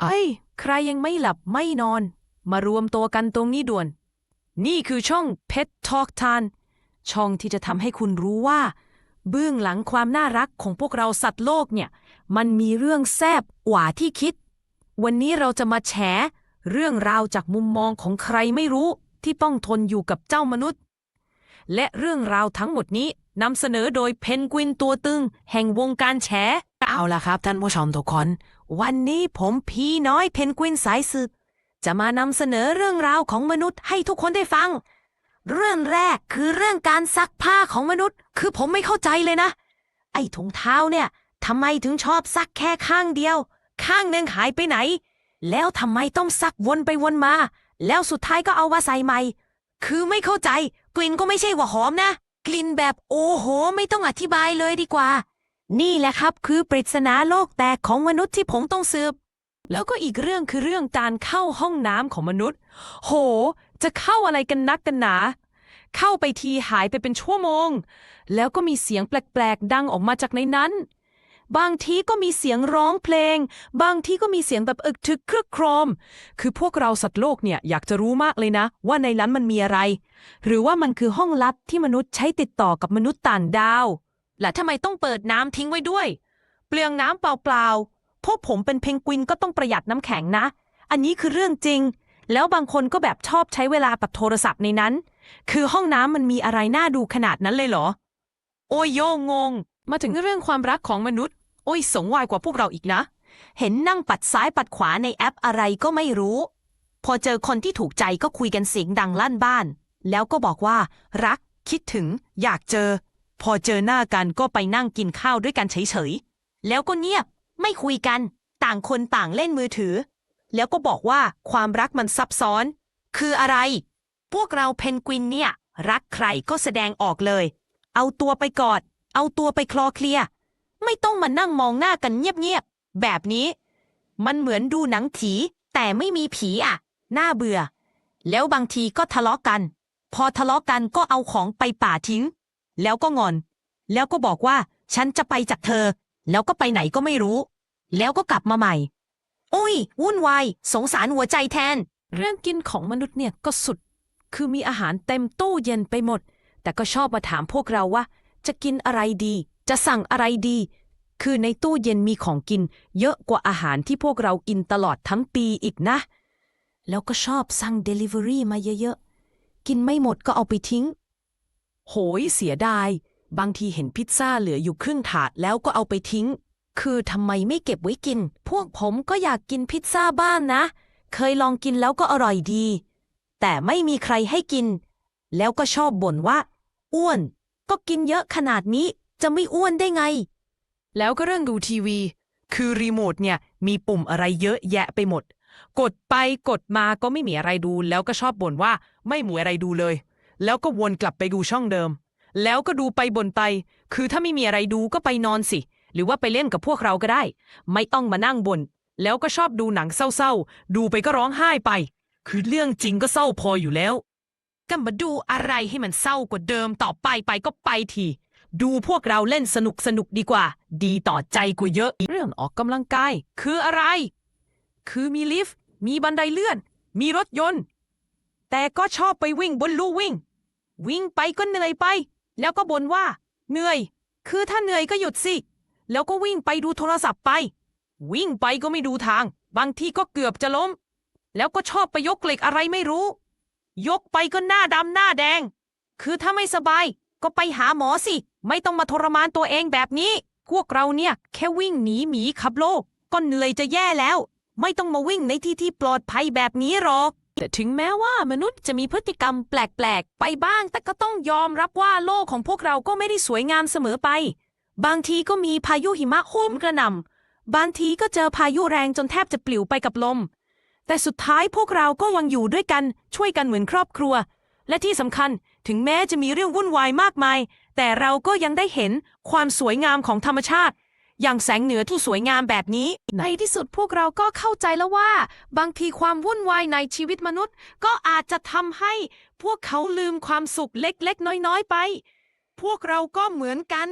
ไอ้ย ใครยังไม่หลับไม่นอน มารวมตัวกันตรงนี้ด่วน นี่คือช่อง Pet Talk t a n ช่องที่จะทำให้คุณรู้ว่า เบื้องหลังความน่ารักของพวกเราสัตว์โลกเนี่ย มันมีเรื่องแซบกว่าที่คิด วันนี้เราจะมาแฉ เรื่องราวจากมุมมองของใครไม่รู้ที่ต้องทนอยู่กับเจ้ามนุษย์ และเรื่องราวทั้งหมดนี้นำเสนอโดยเพนกวินตัวตึง แห่งวงการแฉ เอาละครับท่านผู้ชมทุกคน วันนี้ผมพีน้อยเพนกวินสายสืบจะมานำเสนอเรื่องราวของมนุษย์ให้ทุกคนได้ฟัง เรื่องแรกคือเรื่องการซักผ้าของมนุษย์ คือผมไม่เข้าใจเลยนะ ไอ้ถุงเท้าเนี่ยทำไมถึงชอบซักแค่ข้างเดียว ข้างหนึ่งหายไปไหน แล้วทำไมต้องซักวนไปวนมา แล้วสุดท้ายก็เอามาใส่ใหม่ คือไม่เข้าใจ กลิ่นก็ไม่ใช่ว่าหอมนะ กลิ่นแบบโอ้โห ไม่ต้องอธิบายเลยดีกว่า นี่แหละครับคือปริศนาโลกแตกของมนุษย์ที่ผมต้องสืบ แล้วก็อีกเรื่องคือเรื่องการเข้าห้องน้ำของมนุษย์ โห จะเข้าอะไรกันนักกันหนา เข้าไปทีหายไปเป็นชั่วโมง แล้วก็มีเสียงแปลกๆ ดังออกมาจากในนั้น บางทีก็มีเสียงร้องเพลง บางทีก็มีเสียงแบบอึกทึกครึกโครม คือพวกเราสัตว์โลกเนี่ยอยากจะรู้มากเลยนะ ว่าในนั้นมันมีอะไร หรือว่ามันคือห้องลับที่มนุษย์ใช้ติดต่อกับมนุษย์ต่างดาว และทำไมต้องเปิดน้ำทิ้งไว้ด้วย เปลืองน้ำเปล่าๆ พวกผมเป็นเพนกวินก็ต้องประหยัดน้ำแข็งนะ อันนี้คือเรื่องจริง แล้วบางคนก็แบบชอบใช้เวลากับโทรศัพท์ในนั้น คือห้องน้ำมันมีอะไรน่าดูขนาดนั้นเลยเหรอ โอ้ยโยงง มาถึงเรื่องความรักของมนุษย์ โอ้ยสงวายกว่าพวกเราอีกนะ เห็นนั่งปัดซ้ายปัดขวาในแอปอะไรก็ไม่รู้ พอเจอคนที่ถูกใจก็คุยกันเสียงดังลั่นบ้าน แล้วก็บอกว่า รักคิดถึง อยากเจอ พอเจอหน้ากันก็ไปนั่งกินข้าวด้วยกันเฉยๆ แล้วก็เงียบ ไม่คุยกัน ต่างคนต่างเล่นมือถือ แล้วก็บอกว่าความรักมันซับซ้อน คืออะไร พวกเราเพนกวินเนี่ย รักใครก็แสดงออกเลย เอาตัวไปกอด เอาตัวไปคลอเคลีย ไม่ต้องมานั่งมองหน้ากันเงียบๆ แบบนี้ มันเหมือนดูหนังผี แต่ไม่มีผีอะ น่าเบื่อ แล้วบางทีก็ทะเลาะกัน พอทะเลาะกันก็เอาของไปป่าทิ้ง แล้วก็งอน แล้วก็บอกว่า ฉันจะไปจากเธอ แล้วก็ไปไหนก็ไม่รู้ แล้วก็กลับมาใหม่ โอ้ย วุ่นวาย สงสารหัวใจแทน เรื่องกินของมนุษย์เนี่ยก็สุด คือมีอาหารเต็มตู้เย็นไปหมด แต่ก็ชอบมาถามพวกเราว่า จะกินอะไรดี จะสั่งอะไรดี คือในตู้เย็นมีของกิน เยอะกว่าอาหารที่พวกเรากินตลอดทั้งปีอีกนะ แล้วก็ชอบสั่ง Delivery มาเยอะๆ กินไม่หมดก็เอาไปทิ้ง โหยเสียดาย บางทีเห็นพิซซ่าเหลืออยู่ครึ่งถาดแล้วก็เอาไปทิ้ง คือทำไมไม่เก็บไว้กิน พวกผมก็อยากกินพิซซ่าบ้างนะ เคยลองกินแล้วก็อร่อยดี แต่ไม่มีใครให้กิน แล้วก็ชอบบ่นว่า อ้วน ก็กินเยอะขนาดนี้จะไม่อ้วนได้ไง แล้วก็เรื่องดูทีวี คือรีโมทเนี่ยมีปุ่มอะไรเยอะแยะไปหมด กดไปกดมาก็ไม่มีอะไรดูแล้วก็ชอบบ่นว่าไม่มีอะไรดูเลย แล้วก็วนกลับไปดูช่องเดิม แล้วก็ดูไปบนไป คือถ้าไม่มีอะไรดูก็ไปนอนสิ หรือว่าไปเล่นกับพวกเราก็ได้ ไม่ต้องมานั่งบน่นแล้วก็ชอบดูหนังเศร้าๆ ดูไปก็ร้องไห้ไป คือเรื่องจริงก็เศร้าพออยู่แล้วก็มาดูอะไรให้มันเศร้ากว่าเดิมต่อไปไปก็ไปทีดูพวกเราเล่นสนุกสนุกดีกว่า ดีต่อใจกว่าเยอะ เรื่องออกกำลังกาย คืออะไร คือมีลิฟต์ มีบันไดเลื่อน มีรถยนต์ แต่ก็ชอบไปวิ่งบนลู่วิ่ง วิ่งไปก็เหนื่อยไป แล้วก็บ่นว่า เหนื่อย คือถ้าเหนื่อยก็หยุดสิ แล้วก็วิ่งไปดูโทรศัพท์ไป วิ่งไปก็ไม่ดูทาง บางทีก็เกือบจะล้ม แล้วก็ชอบไปยกเหล็กอะไรไม่รู้ ยกไปก็หน้าดำหน้าแดง คือถ้าไม่สบาย ก็ไปหาหมอสิ ไม่ต้องมาทรมานตัวเองแบบนี้ พวกเราเนี่ย แค่วิ่งหนีหมีขับโลกก็เหนื่อยจะแย่แล้ว ไม่ต้องมาวิ่งในที่ที่ปลอดภัยแบบนี้หรอก แต่ถึงแม้ว่ามนุษย์จะมีพฤติกรรมแปลกๆ ไปบ้าง แต่ก็ต้องยอมรับว่าโลกของพวกเราก็ไม่ได้สวยงามเสมอไป บางทีก็มีพายุหิมะโหมกระหน่ำบางทีก็เจอพายุแรงจนแทบจะปลิวไปกับลม แต่สุดท้ายพวกเราก็ยังอยู่ด้วยกัน ช่วยกันเหมือนครอบครัว และที่สำคัญถึงแม้จะมีเรื่องวุ่นวายมากมาย แต่เราก็ยังได้เห็นความสวยงามของธรรมชาติ อย่างแสงเหนือที่สวยงามแบบนี้ ในที่สุดพวกเราก็เข้าใจแล้วว่า บางทีความวุ่นวายในชีวิตมนุษย์ ก็อาจจะทำให้พวกเขาลืมความสุขเล็กๆ น้อยๆไป พวกเราก็เหมือนกัน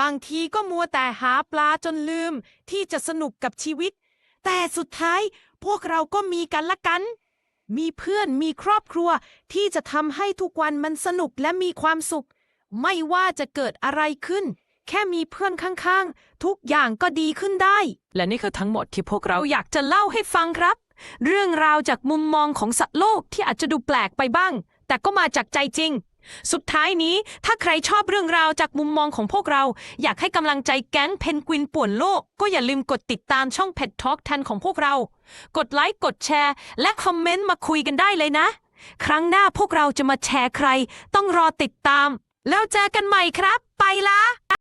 บางทีก็มัวแต่หาปลาจนลืม ที่จะสนุกกับชีวิต แต่สุดท้ายพวกเราก็มีกันละกัน มีเพื่อนมีครอบครัวที่จะทำให้ทุกวันมันสนุกและมีความสุข ไม่ว่าจะเกิดอะไรขึ้น แค่มีเพื่อนข้างๆ ทุกอย่างก็ดีขึ้นได้ และนี่คือทั้งหมดที่พวกเราอยากจะเล่าให้ฟังครับ เรื่องราวจากมุมมองของสัตว์โลกที่อาจจะดูแปลกไปบ้าง แต่ก็มาจากใจจริง สุดท้ายนี้ถ้าใครชอบเรื่องราวจากมุมมองของพวกเรา อยากให้กำลังใจแก๊งเพนกวินป่วนโลก ก็อย่าลืมกดติดตามช่องเพจทอ k ทันของพวกเรา กดไลค์กดแชร์ และคอมเมนต์มาคุยกันได้เลยนะ ครั้งหน้าพวกเราจะมาแชร์ใคร ต้องรอติดตาม แล้วเจอกันใหม่ครับ ไปละ